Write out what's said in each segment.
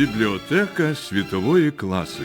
Бібліотека світової класики.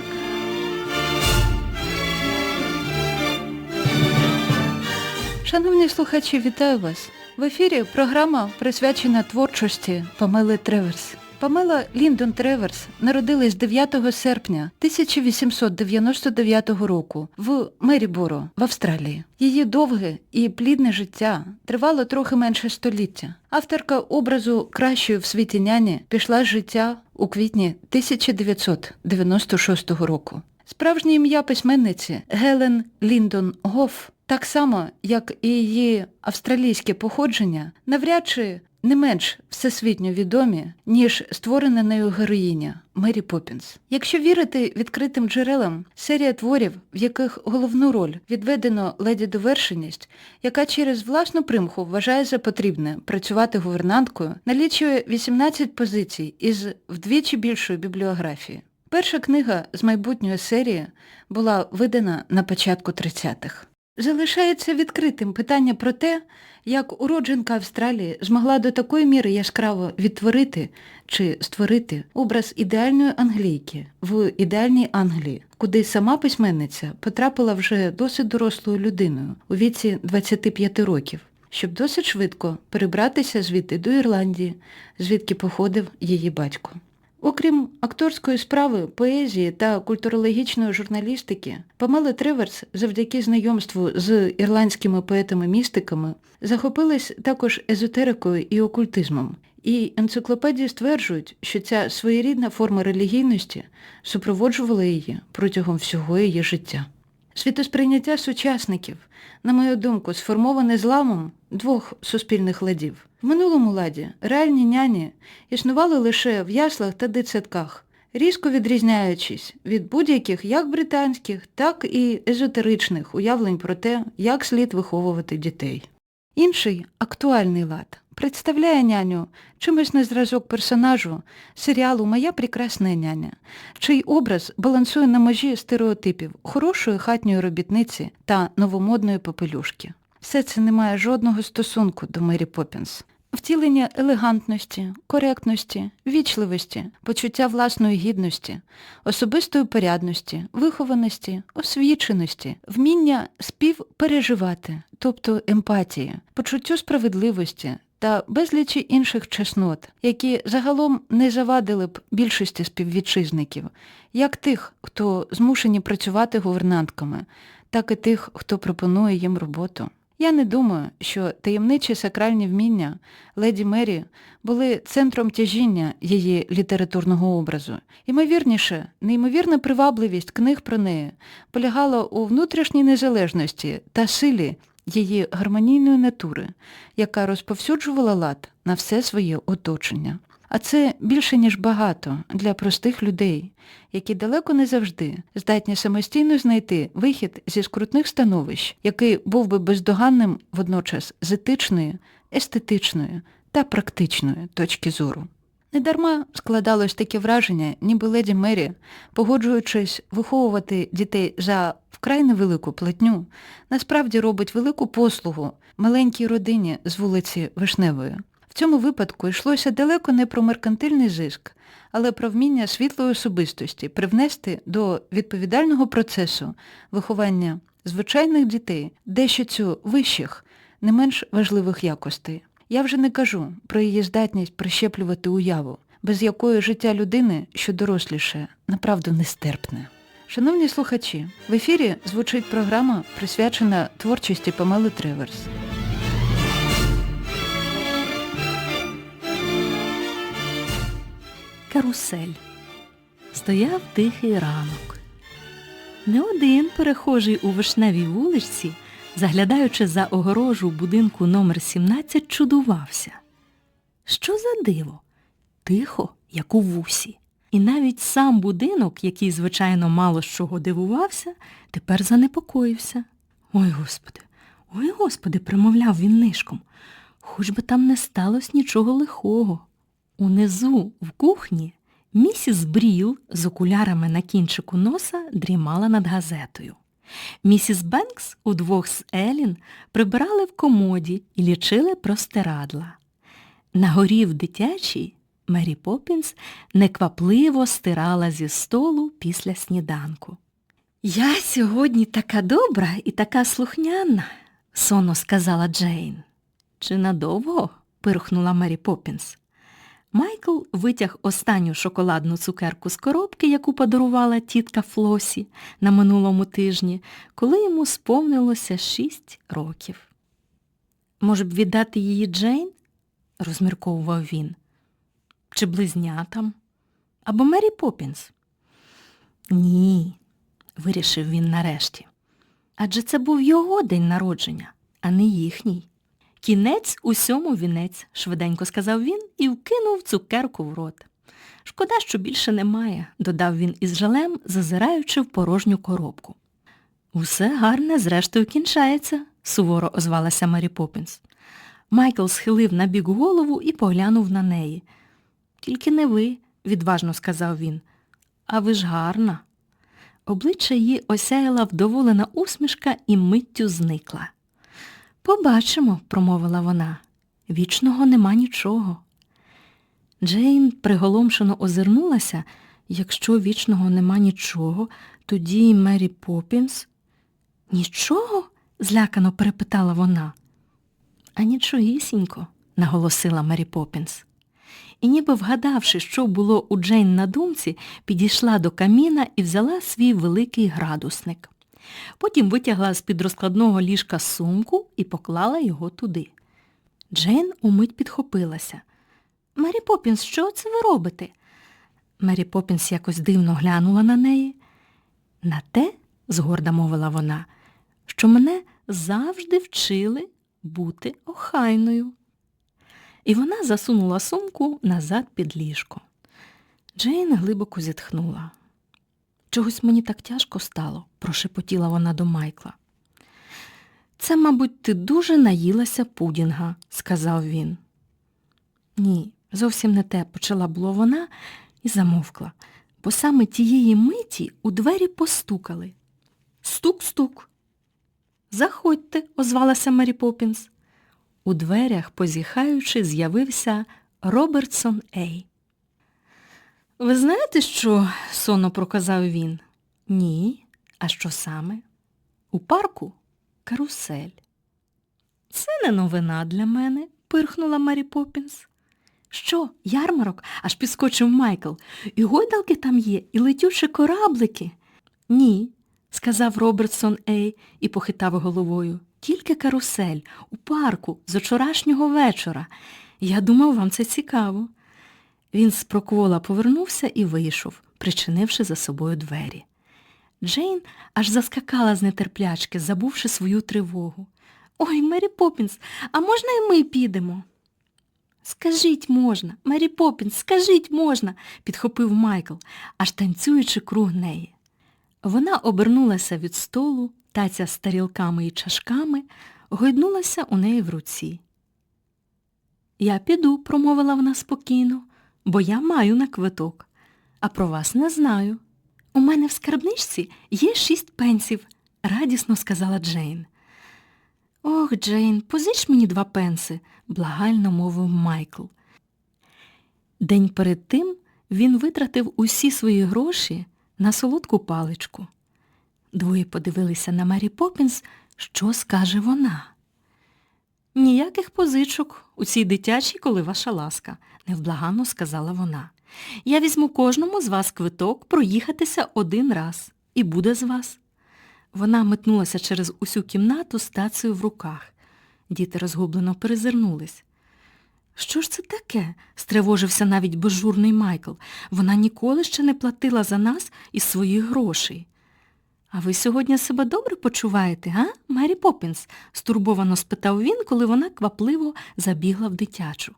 Шановні слухачі, вітаю вас! В ефірі програма присвячена творчості Памели Треверс. Памела Ліндон Треверс народилась 9 серпня 1899 року в Меріборо в Австралії. Її довге і плідне життя тривало трохи менше століття. Авторка образу кращої в світі няні пішла з життя у квітні 1996 року. Справжнє ім'я письменниці Гелен Ліндон Гоф, так само, як і її австралійське походження, навряд чи не менш всесвітньо відомі, ніж створена нею героїня Мері Поппінс. Якщо вірити відкритим джерелам, серія творів, в яких головну роль відведено леді довершеність, яка через власну примху вважає за потрібне працювати гувернанткою, налічує 18 позицій із вдвічі більшою бібліографією. Перша книга з майбутньої серії була видана на початку 30-х. Залишається відкритим питання про те, як уродженка Австралії змогла до такої міри яскраво відтворити чи створити образ ідеальної англійки в ідеальній Англії, куди сама письменниця потрапила вже досить дорослою людиною у віці 25 років, щоб досить швидко перебратися звідти до Ірландії, звідки походив її батько. Окрім акторської справи, поезії та культурологічної журналістики, Памела Треверс завдяки знайомству з ірландськими поетами-містиками захопилась також езотерикою і окультизмом. І енциклопедії стверджують, що ця своєрідна форма релігійності супроводжувала її протягом всього її життя. Світосприйняття сучасників, на мою думку, сформоване зламом двох суспільних ладів. В минулому ладі реальні няні існували лише в яслах та дитсадках, різко відрізняючись від будь-яких як британських, так і езотеричних уявлень про те, як слід виховувати дітей. Інший актуальний лад представляє няню чимось на зразок персонажу серіалу Моя прекрасна няня, чий образ балансує на межі стереотипів хорошої хатньої робітниці та новомодної попелюшки. Все це не має жодного стосунку до Мері Поппінс. Втілення елегантності, коректності, вічливості, почуття власної гідності, особистої порядності, вихованості, освіченості, вміння співпереживати, тобто емпатії, почуттю справедливості та безлічі інших чеснот, які загалом не завадили б більшості співвітчизників, як тих, хто змушені працювати гувернантками, так і тих, хто пропонує їм роботу. Я не думаю, що таємничі сакральні вміння леді Мері були центром тяжіння її літературного образу. Імовірніше, неймовірна привабливість книг про неї полягала у внутрішній незалежності та силі її гармонійної натури, яка розповсюджувала лад на все своє оточення. А це більше, ніж багато для простих людей, які далеко не завжди здатні самостійно знайти вихід зі скрутних становищ, який був би бездоганним водночас з етичної, естетичної та практичної точки зору. Недарма складалось таке враження, ніби леді Мері, погоджуючись виховувати дітей за вкрай невелику платню, насправді робить велику послугу маленькій родині з вулиці Вишневої. В цьому випадку йшлося далеко не про меркантильний зиск, але про вміння світлої особистості привнести до відповідального процесу виховання звичайних дітей дещо цю вищих, не менш важливих якостей. Я вже не кажу про її здатність прищеплювати уяву, без якої життя людини, що доросліше, направду нестерпне. Шановні слухачі, в ефірі звучить програма, присвячена творчості Памели Треверс. Карусель. Стояв тихий ранок. Не один перехожий у вишневій вуличці, заглядаючи за огорожу будинку номер 17, чудувався. Що за диво? Тихо, як у вусі. І навіть сам будинок, який, звичайно, мало з чого дивувався, тепер занепокоївся. Ой, Господи, ой, Господи, примовляв він нишком, хоч би там не сталося нічого лихого. Унизу, в кухні, місіс Бріл з окулярами на кінчику носа дрімала над газетою. Місіс Бенкс удвох з Елін прибирали в комоді і лічили простирадла. На горі в дитячій Мері Поппінс неквапливо стирала зі столу після сніданку. Я сьогодні така добра і така слухняна, сонно сказала Джейн. Чи надовго? пирхнула Мері Поппінс. Майкл витяг останню шоколадну цукерку з коробки, яку подарувала тітка Флосі на минулому тижні, коли йому сповнилося шість років. Може б віддати її Джейн? розмірковував він. Чи близнятам? Або Мері Поппінс? Ні, вирішив він нарешті. Адже це був його день народження, а не їхній. Кінець усьому вінець, швиденько сказав він і вкинув цукерку в рот. Шкода, що більше немає, додав він із жалем, зазираючи в порожню коробку. Усе гарне, зрештою, кінчається, суворо озвалася Мері Поппінс. Майкл схилив на бік голову і поглянув на неї. Тільки не ви, відважно сказав він. А ви ж гарна. Обличчя її осяяла вдоволена усмішка і миттю зникла. Побачимо, промовила вона. Вічного нема нічого. Джейн приголомшено озирнулася, якщо вічного нема нічого, тоді Мері Поппінс. Нічого? злякано перепитала вона. А нічогісінько, наголосила Мері Поппінс. І ніби вгадавши, що було у Джейн на думці, підійшла до каміна і взяла свій великий градусник. Потім витягла з-під розкладного ліжка сумку і поклала його туди. Джейн умить підхопилася. Мері Поппінс, що це ви робите? Мері Поппінс якось дивно глянула на неї. На те, згорда мовила вона, що мене завжди вчили бути охайною. І вона засунула сумку назад під ліжко. Джейн глибоко зітхнула. Чогось мені так тяжко стало, прошепотіла вона до Майкла. Це, мабуть, ти дуже наїлася пудінга, сказав він. Ні, зовсім не те, почала було вона і замовкла, бо саме тієї миті у двері постукали. Стук-стук. Заходьте, озвалася Мері Поппінс. У дверях, позіхаючи, з'явився Робертсон Ей. Ви знаєте що? сонно проказав він. Ні. А що саме? У парку карусель. Це не новина для мене, пирхнула Мері Поппінс. Що, ярмарок? аж підскочив Майкл. І гойдалки там є, і летючі кораблики. Ні, сказав Робертсон Ей і похитав головою. Тільки карусель, у парку, з вчорашнього вечора. Я думав, вам це цікаво. Він з проквола повернувся і вийшов, причинивши за собою двері. Джейн аж заскакала з нетерплячки, забувши свою тривогу. Ой, Мері Поппінс, а можна і ми підемо? Скажіть можна, Мері Поппінс, скажіть можна, підхопив Майкл, аж танцюючи круг неї. Вона обернулася від столу, таця з тарілками і чашками, гойднулася у неї в руці. Я піду, промовила вона спокійно, бо я маю на квиток, а про вас не знаю. У мене в скарбничці є шість пенсів, радісно сказала Джейн. Ох, Джейн, позич мені два пенси, благально мовив Майкл. День перед тим він витратив усі свої гроші на солодку паличку. Двоє подивилися на Мері Поппінс, що скаже вона. Ніяких позичок у цій дитячій, коли ваша ласка, невблаганно сказала вона. Я візьму кожному з вас квиток проїхатися один раз. І буде з вас. Вона метнулася через усю кімнату з в руках. Діти розгублено перезирнулись. Що ж це таке? стривожився навіть безжурний Майкл. Вона ніколи ще не платила за нас із своїх грошей. А ви сьогодні себе добре почуваєте, га, Мері Поппінс? стурбовано спитав він, коли вона квапливо забігла в дитячу.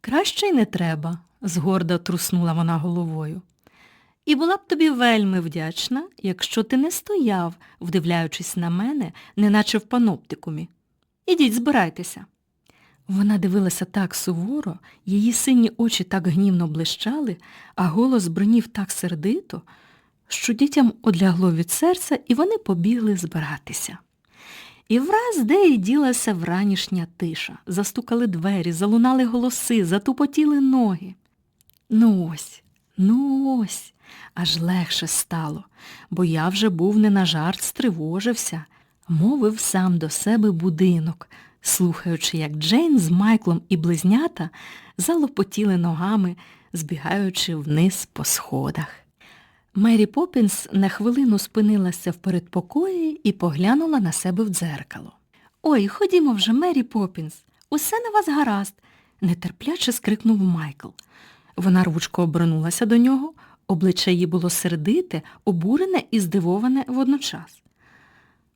Краще й не треба, згорда труснула вона головою. І була б тобі вельми вдячна, якщо ти не стояв, вдивляючись на мене, неначе в паноптикумі. Ідіть, збирайтеся. Вона дивилася так суворо, її сині очі так гнівно блищали, а голос бринів так сердито, що дітям одлягло від серця, і вони побігли збиратися. І враз де й ділася вранішня тиша. Застукали двері, залунали голоси, затупотіли ноги. Ну ось, ну ось, аж легше стало, бо я вже був не на жарт стривожився, мовив сам до себе будинок, слухаючи, як Джейн з Майклом і близнята залопотіли ногами, збігаючи вниз по сходах. Мері Поппінс на хвилину спинилася в передпокої і поглянула на себе в дзеркало. Ой, ходімо вже, Мері Поппінс, усе на вас гаразд, нетерпляче скрикнув Майкл. Вона рвучко обернулася до нього, обличчя її було сердите, обурене і здивоване водночас.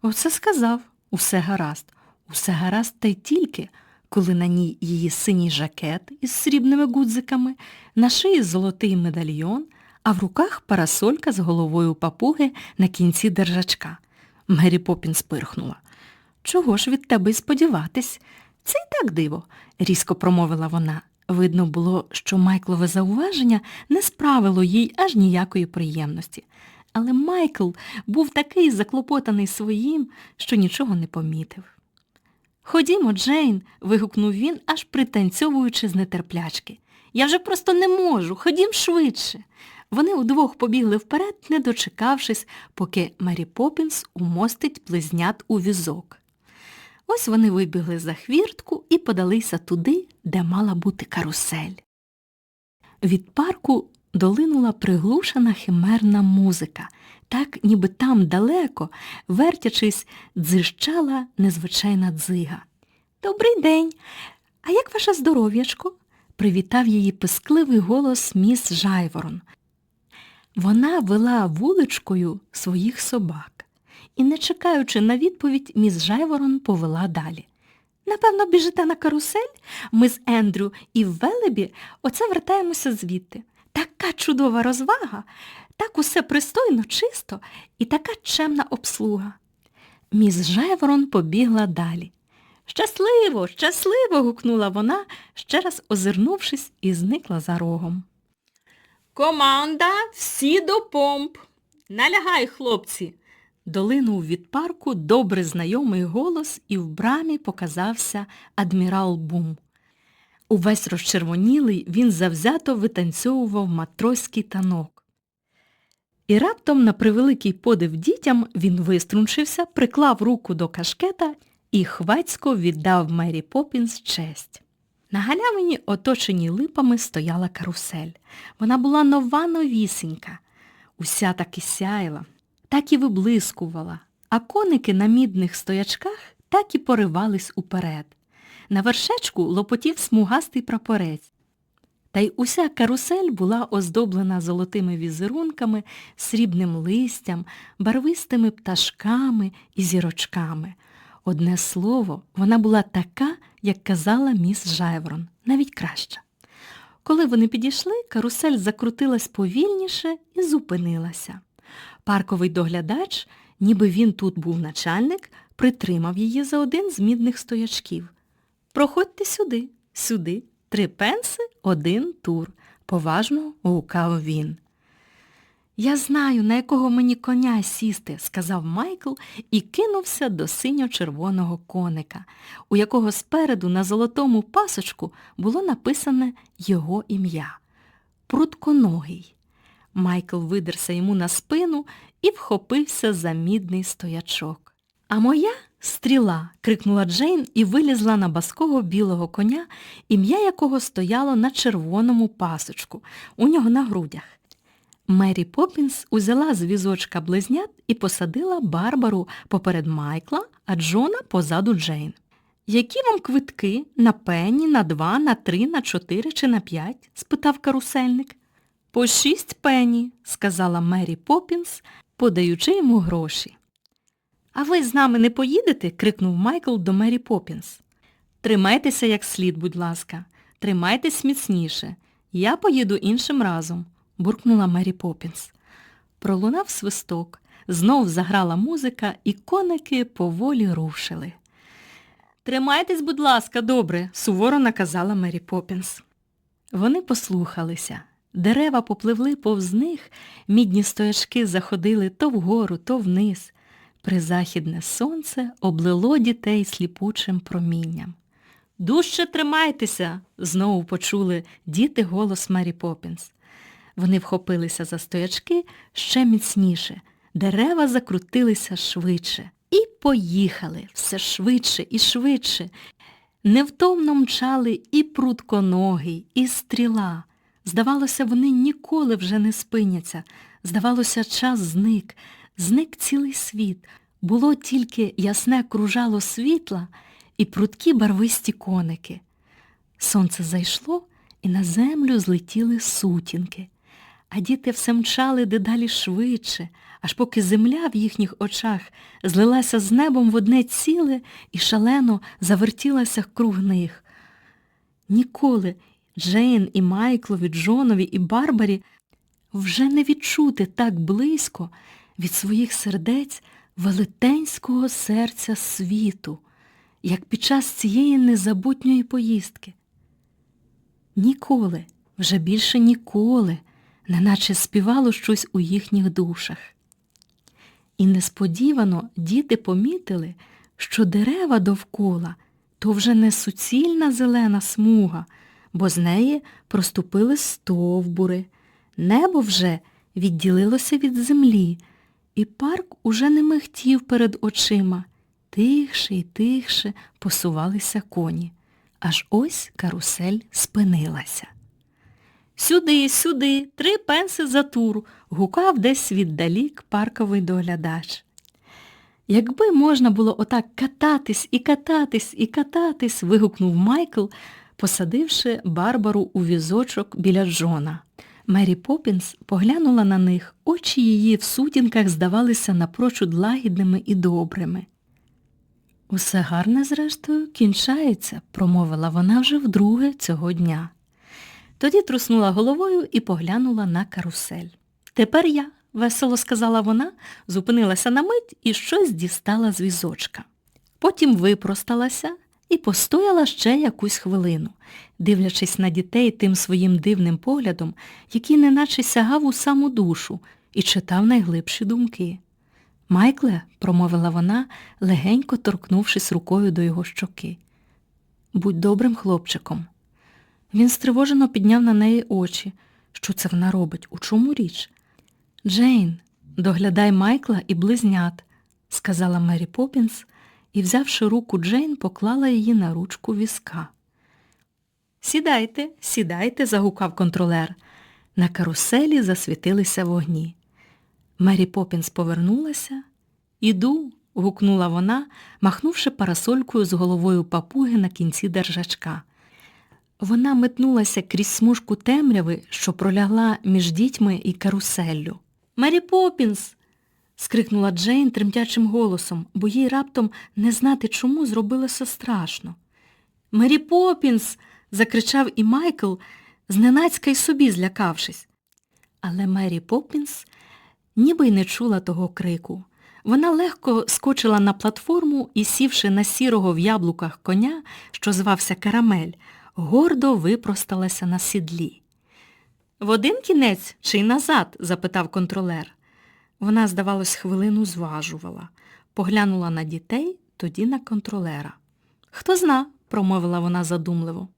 Оце сказав, усе гаразд, усе гаразд та й тільки, коли на ній її синій жакет із срібними гудзиками, на шиї золотий медальйон, а в руках парасолька з головою папуги на кінці держачка. Мері Поппін спирхнула. Чого ж від тебе й сподіватись? Це й так диво, різко промовила вона. Видно було, що Майклове зауваження не справило їй аж ніякої приємності. Але Майкл був такий заклопотаний своїм, що нічого не помітив. Ходімо, Джейн, вигукнув він, аж пританцьовуючи з нетерплячки. Я вже просто не можу, ходім швидше. Вони удвох побігли вперед, не дочекавшись, поки Мері Поппінс умостить близнят у візок. Ось вони вибігли за хвіртку і подалися туди, де мала бути карусель. Від парку долинула приглушена химерна музика, так ніби там далеко, вертячись, дзижчала незвичайна дзига. Добрий день. А як ваше здоров'ячко? привітав її пискливий голос міс Жайворон. Вона вела вуличкою своїх собак і, не чекаючи на відповідь, міс Жайворон повела далі. Напевно, біжите на карусель? Ми з Ендрю і в Велебі оце вертаємося звідти. Така чудова розвага, так усе пристойно, чисто і така чемна обслуга. Міс Жайворон побігла далі. Щасливо, щасливо. гукнула вона, ще раз озирнувшись, і зникла за рогом. Команда, всі до помп. Налягай, хлопці. Долинув від парку добре знайомий голос, і в брамі показався адмірал Бум. Увесь розчервонілий він завзято витанцьовував матроський танок. І раптом, на превеликий подив дітям, він виструнчився, приклав руку до кашкета і хвацько віддав Мері Поппінс честь. На галявині, оточеній липами, стояла карусель. Вона була нова новісенька, уся так і сяяла, так і виблискувала, а коники на мідних стоячках так і поривались уперед. На вершечку лопотів смугастий прапорець. Та й уся карусель була оздоблена золотими візерунками, срібним листям, барвистими пташками і зірочками. Одне слово, вона була така, як казала міс Жайворон, навіть краща. Коли вони підійшли, карусель закрутилась повільніше і зупинилася. Парковий доглядач, ніби він тут був начальник, притримав її за один з мідних стоячків. Проходьте сюди, сюди, три пенси, один тур, поважно гукав він. Я знаю, на якого мені коня сісти, сказав Майкл і кинувся до синьо-червоного коника, у якого спереду на золотому пасочку було написане його ім'я. Прутконогий. Майкл видерся йому на спину і вхопився за мідний стоячок. А моя стріла, крикнула Джейн і вилізла на баского білого коня, ім'я якого стояло на червоному пасочку, у нього на грудях. Мері Поппінс узяла з візочка близнят і посадила Барбару поперед Майкла, а Джона позаду Джейн. Які вам квитки на пенні, на два, на три, на чотири чи на п'ять? спитав карусельник. По шість пенні, сказала Мері Поппінс, подаючи йому гроші. А ви з нами не поїдете? крикнув Майкл до Мері Поппінс. Тримайтеся як слід, будь ласка, тримайтесь міцніше. Я поїду іншим разом, буркнула Мері Поппінс. Пролунав свисток, знов заграла музика, і коники поволі рушили. Тримайтесь, будь ласка, добре, суворо наказала Мері Поппінс. Вони послухалися. Дерева попливли повз них, мідні стоячки заходили то вгору, то вниз. Призахідне сонце облило дітей сліпучим промінням. Дужче тримайтеся, знову почули діти голос Мері Поппінс. Вони вхопилися за стоячки ще міцніше, дерева закрутилися швидше. І поїхали все швидше і швидше. Невтомно мчали і прутконогий, і стріла. Здавалося, вони ніколи вже не спиняться. Здавалося, час зник, зник цілий світ. Було тільки ясне кружало світла і прудкі барвисті коники. Сонце зайшло, і на землю злетіли сутінки, а діти все мчали дедалі швидше, аж поки земля в їхніх очах злилася з небом в одне ціле і шалено завертілася круг них. Ніколи Джейн і Майклові, Джонові і Барбарі вже не відчути так близько від своїх сердець велетенського серця світу, як під час цієї незабутньої поїздки. Ніколи, вже більше ніколи, неначе співало щось у їхніх душах. І несподівано діти помітили, що дерева довкола то вже не суцільна зелена смуга, бо з неї проступили стовбури, небо вже відділилося від землі, і парк уже не михтів перед очима. Тихше й тихше посувалися коні. Аж ось карусель спинилася. Сюди, сюди, три пенси за тур, гукав десь віддалік парковий доглядач. Якби можна було отак кататись і кататись і кататись, вигукнув Майкл, посадивши Барбару у візочок біля Джона. Мері Поппінс поглянула на них, очі її в сутінках здавалися напрочуд лагідними і добрими. Усе гарне, зрештою, кінчається, промовила вона вже вдруге цього дня. Тоді труснула головою і поглянула на карусель. Тепер я, весело сказала вона, зупинилася на мить і щось дістала з візочка. Потім випросталася і постояла ще якусь хвилину, дивлячись на дітей тим своїм дивним поглядом, який неначе сягав у саму душу і читав найглибші думки. Майкле, промовила вона, легенько торкнувшись рукою до його щоки. Будь добрим хлопчиком. Він стривожено підняв на неї очі. Що це вона робить? У чому річ? Джейн, доглядай Майкла і близнят, сказала Мері Поппінс і, взявши руку Джейн, поклала її на ручку візка. Сідайте, сідайте, загукав контролер. На каруселі засвітилися вогні. Мері Поппінс повернулася. Іду, гукнула вона, махнувши парасолькою з головою папуги на кінці держачка. Вона метнулася крізь смужку темряви, що пролягла між дітьми і каруселлю. Мері Поппінс. скрикнула Джейн тремтячим голосом, бо їй раптом не знати чому зробилося страшно. Мері Поппінс. закричав і Майкл, зненацька й собі злякавшись. Але Мері Поппінс ніби й не чула того крику. Вона легко скочила на платформу і, сівши на сірого в яблуках коня, що звався Карамель, гордо випросталася на сідлі. В один кінець чи назад? запитав контролер. Вона, здавалось, хвилину зважувала, поглянула на дітей, тоді на контролера. Хто зна, промовила вона задумливо.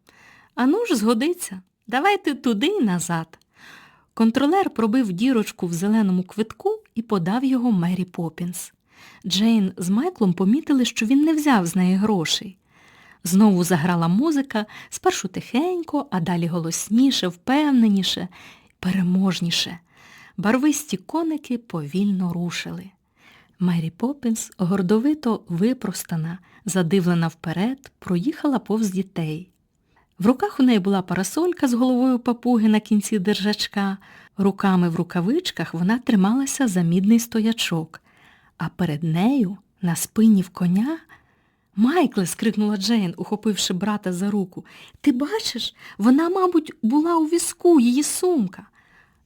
Ану ж, згодиться, давайте туди й назад. Контролер пробив дірочку в зеленому квитку і подав його Мері Поппінс. Джейн з Майклом помітили, що він не взяв з неї грошей. Знову заграла музика, спершу тихенько, а далі голосніше, впевненіше, переможніше. Барвисті коники повільно рушили. Мері Поппінс, гордовито випростана, задивлена вперед, проїхала повз дітей. В руках у неї була парасолька з головою папуги на кінці держачка, руками в рукавичках вона трималася за мідний стоячок, а перед нею, на спині в коня, Майкле, скрикнула Джейн, ухопивши брата за руку. Ти бачиш, вона, мабуть, була у візку, її сумка.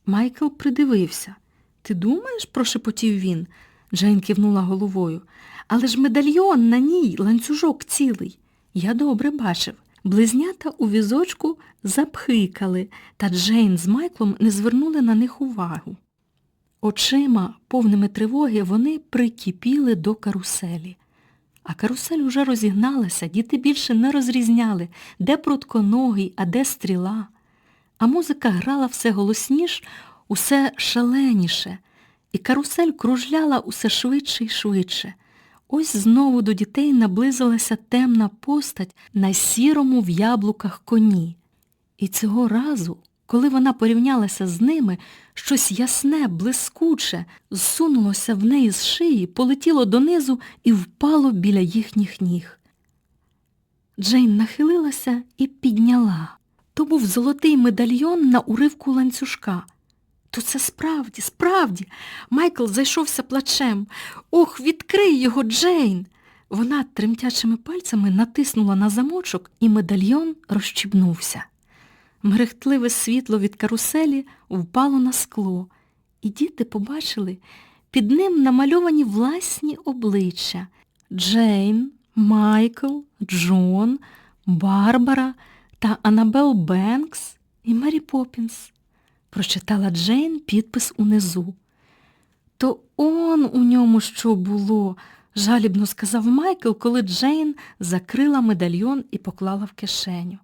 Майкл придивився. Ти думаєш, прошепотів він. Джейн кивнула головою. Але ж медальйон на ній, ланцюжок цілий. Я добре бачив. Близнята у візочку запхикали, та Джейн з Майклом не звернули на них увагу. Очима, повними тривоги, вони прикипіли до каруселі. А карусель уже розігналася, діти більше не розрізняли, де прутконогий, а де стріла. А музика грала все голосніш, усе шаленіше, і карусель кружляла усе швидше і швидше. Ось знову до дітей наблизилася темна постать на сірому в яблуках коні. І цього разу, коли вона порівнялася з ними, щось ясне, блискуче, зсунулося в неї з шиї, полетіло донизу і впало біля їхніх ніг. Джейн нахилилася і підняла. То був золотий медальйон на уривку ланцюжка. То це справді, справді. Майкл зайшовся плачем. Ох, відкрий його, Джейн. Вона тремтячими пальцями натиснула на замочок, і медальйон розчібнувся. Мерехтливе світло від каруселі впало на скло, і діти побачили під ним намальовані власні обличчя Джейн, Майкл, Джон, Барбара та Анабел Бенкс і Мері Поппінс. Прочитала Джейн підпис унизу. То он у ньому що було, жалібно сказав Майкл, коли Джейн закрила медальйон і поклала в кишеню.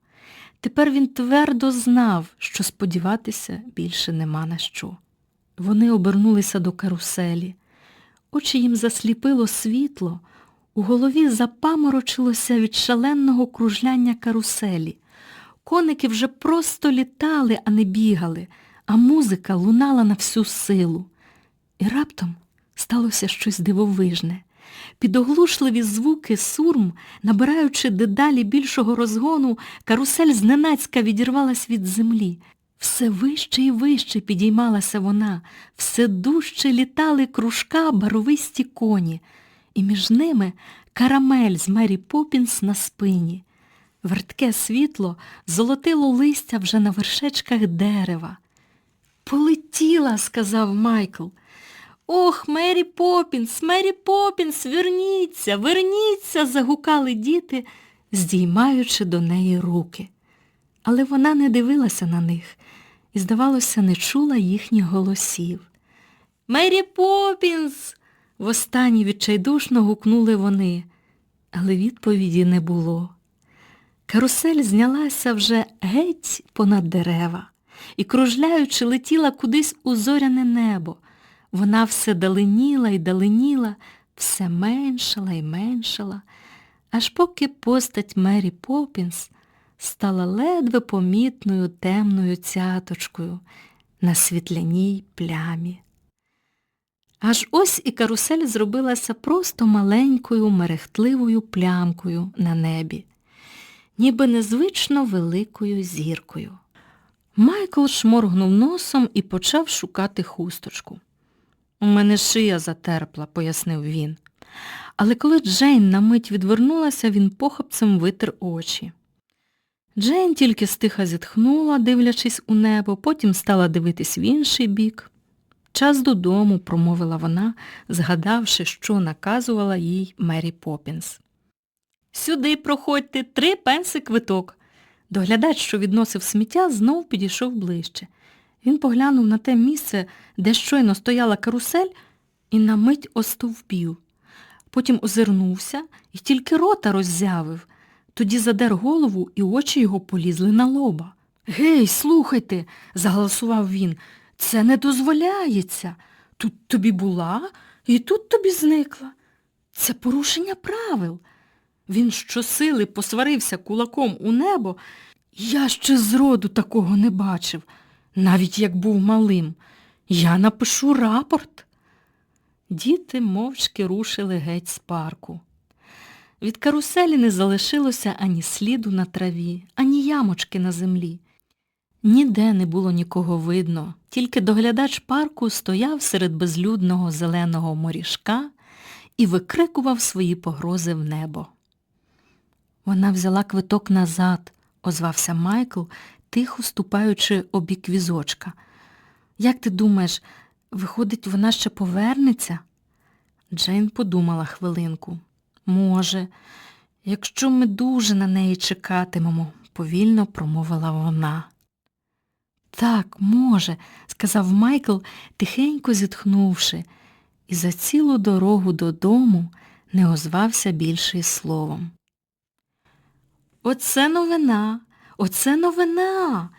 Тепер він твердо знав, що сподіватися більше нема на що. Вони обернулися до каруселі. Очі їм засліпило світло, у голові запаморочилося від шаленого кружляння каруселі. Коники вже просто літали, а не бігали, а музика лунала на всю силу. І раптом сталося щось дивовижне. Під оглушливі звуки сурм, набираючи дедалі більшого розгону, карусель зненацька відірвалась від землі. Все вище і вище підіймалася вона, все дужче літали кружка баровисті коні, і між ними карамель з Мері Попінс на спині. Вертке світло золотило листя вже на вершечках дерева. Полетіла, сказав Майкл. Ох, Мері Попінс, Мері Попінс, верніться, верніться, загукали діти, здіймаючи до неї руки. Але вона не дивилася на них і, здавалося, не чула їхніх голосів. Мері Попінс. Востаннє відчайдушно гукнули вони, але відповіді не було. Карусель знялася вже геть понад дерева і, кружляючи, летіла кудись у зоряне небо. Вона все даленіла і даленіла, все меншала і меншала, аж поки постать Мері Попінс стала ледве помітною темною цяточкою на світляній плямі. Аж ось і карусель зробилася просто маленькою мерехтливою плямкою на небі, ніби незвично великою зіркою. Майкл шморгнув носом і почав шукати хусточку. У мене шия затерпла, пояснив він. Але коли Джейн на мить відвернулася, він похапцем витер очі. Джейн тільки стиха зітхнула, дивлячись у небо, потім стала дивитись в інший бік. Час додому, промовила вона, згадавши, що наказувала їй Мері Попінс. Сюди проходьте, три пенси квиток. Доглядач, що відносив сміття, знов підійшов ближче. Він поглянув на те місце, де щойно стояла карусель, і на мить остовпів. Потім озирнувся і тільки рота роззявив. Тоді задер голову, і очі його полізли на лоба. Гей, слухайте, заголосував він, це не дозволяється. Тут тобі була і тут тобі зникла. Це порушення правил. Він щосили посварився кулаком у небо. Я ще зроду такого не бачив, навіть як був малим. Я напишу рапорт. Діти мовчки рушили геть з парку. Від каруселі не залишилося ані сліду на траві, ані ямочки на землі. Ніде не було нікого видно, тільки доглядач парку стояв серед безлюдного зеленого морішка і викрикував свої погрози в небо. Вона взяла квиток назад, озвався Майкл, тихо ступаючи обік візочка. Як ти думаєш, виходить, вона ще повернеться? Джейн подумала хвилинку. Може, якщо ми дуже на неї чекатимемо, повільно промовила вона. Так, може, сказав Майкл, тихенько зітхнувши, і за цілу дорогу додому не озвався більше й словом. Оце новина, оце новина,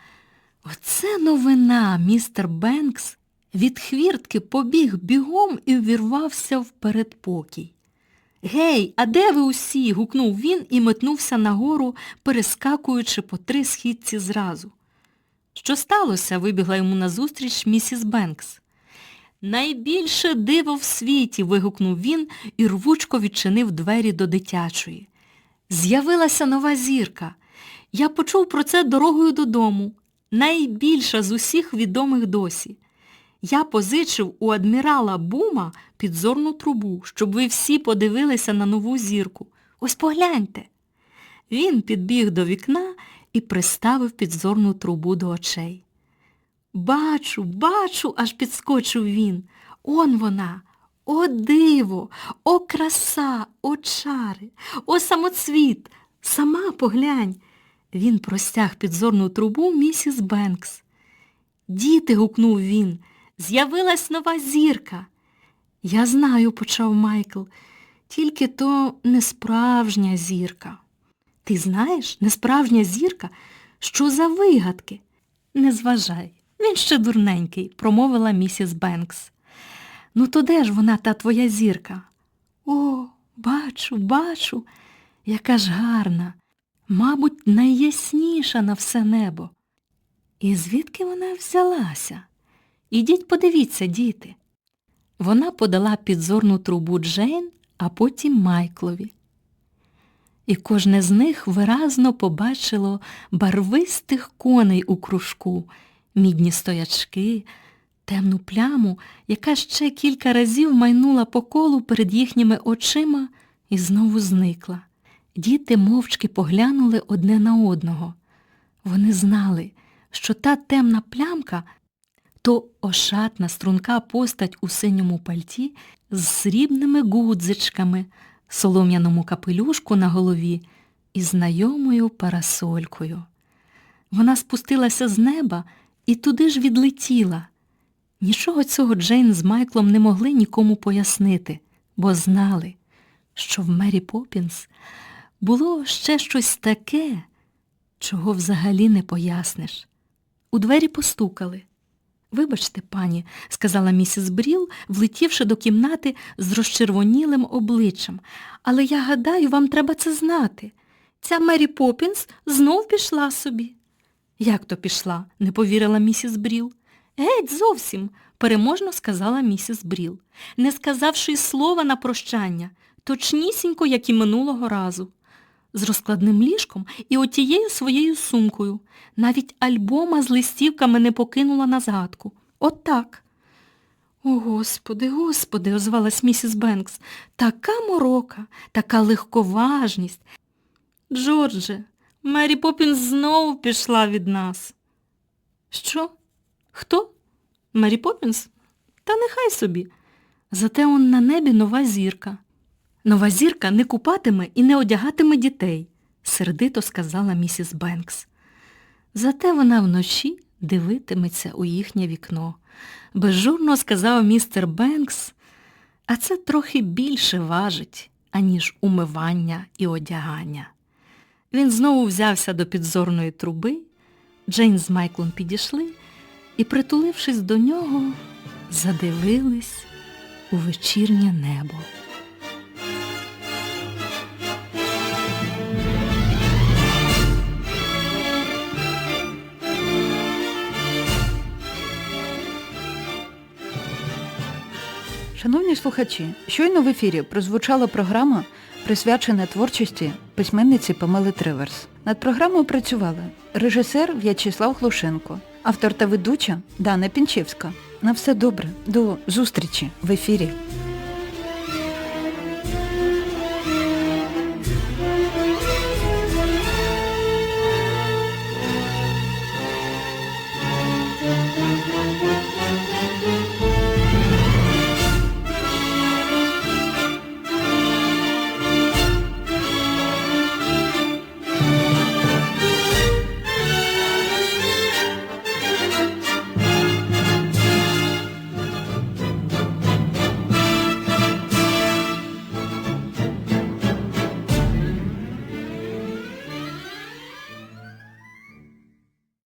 оце новина, містер Бенкс від хвіртки побіг бігом і ввірвався в передпокій. Гей, а де ви усі? гукнув він і метнувся нагору, перескакуючи по три східці зразу. Що сталося? вибігла йому назустріч місіс Бенкс. Найбільше диво в світі. вигукнув він і рвучко відчинив двері до дитячої. З'явилася нова зірка. Я почув про це дорогою додому. Найбільша з усіх відомих досі. Я позичив у адмірала Бума підзорну трубу, щоб ви всі подивилися на нову зірку. Ось погляньте. Він підбіг до вікна і приставив підзорну трубу до очей. Бачу, бачу, аж підскочив він. Он вона. О диво, о краса, о чари, о самоцвіт. Сама поглянь. Він простяг підзорну трубу місіс Бенкс. Діти, гукнув він, з'явилась нова зірка. Я знаю, почав Майкл, тільки то не справжня зірка. Ти знаєш, не справжня зірка? Що за вигадки? Не зважай, він ще дурненький, промовила місіс Бенкс. Ну то де ж вона, та твоя зірка? О, бачу, бачу, яка ж гарна, мабуть, найясніша на все небо. І звідки вона взялася? Ідіть подивіться, діти. Вона подала підзорну трубу Джейн, а потім Майклові. І кожне з них виразно побачило барвистих коней у кружку, мідні стоячки, темну пляму, яка ще кілька разів майнула по колу перед їхніми очима і знову зникла. Діти мовчки поглянули одне на одного. Вони знали, що та темна плямка то ошатна струнка постать у синьому пальті з срібними гудзичками, солом'яному капелюшку на голові і знайомою парасолькою. Вона спустилася з неба і туди ж відлетіла. Нічого цього Джейн з Майклом не могли нікому пояснити, бо знали, що в Мері Поппінс було ще щось таке, чого взагалі не поясниш. У двері постукали. Вибачте, пані, сказала місіс Бріл, влетівши до кімнати з розчервонілим обличчям, але я гадаю, вам треба це знати. Ця Мері Поппінс знов пішла собі. Як то пішла? не повірила місіс Бріл. Геть, зовсім, переможно сказала місіс Бріл, не сказавши й слова на прощання, точнісінько, як і минулого разу. З розкладним ліжком і отією своєю сумкою. Навіть альбома з листівками не покинула на згадку. От так. О, Господи, Господи, озвалась місіс Бенкс. Така морока, така легковажність. Джордже, Мері Поппінс знову пішла від нас. Що? Хто? Мері Поппінс? Та нехай собі. Зате он на небі нова зірка. Нова зірка не купатиме і не одягатиме дітей, сердито сказала місіс Бенкс. Зате вона вночі дивитиметься у їхнє вікно. Безжурно сказав містер Бенкс, а це трохи більше важить, аніж умивання і одягання. Він знову взявся до підзорної труби, Джейн з Майклом підійшли і, притулившись до нього, задивились у вечірнє небо. Шановні слухачі, щойно в ефірі прозвучала програма, присвячена творчості письменниці Памели Триверс. Над програмою працювали режисер В'ячеслав Глушенко, автор та ведуча Дана Пінчевська. На все добре, до зустрічі в ефірі.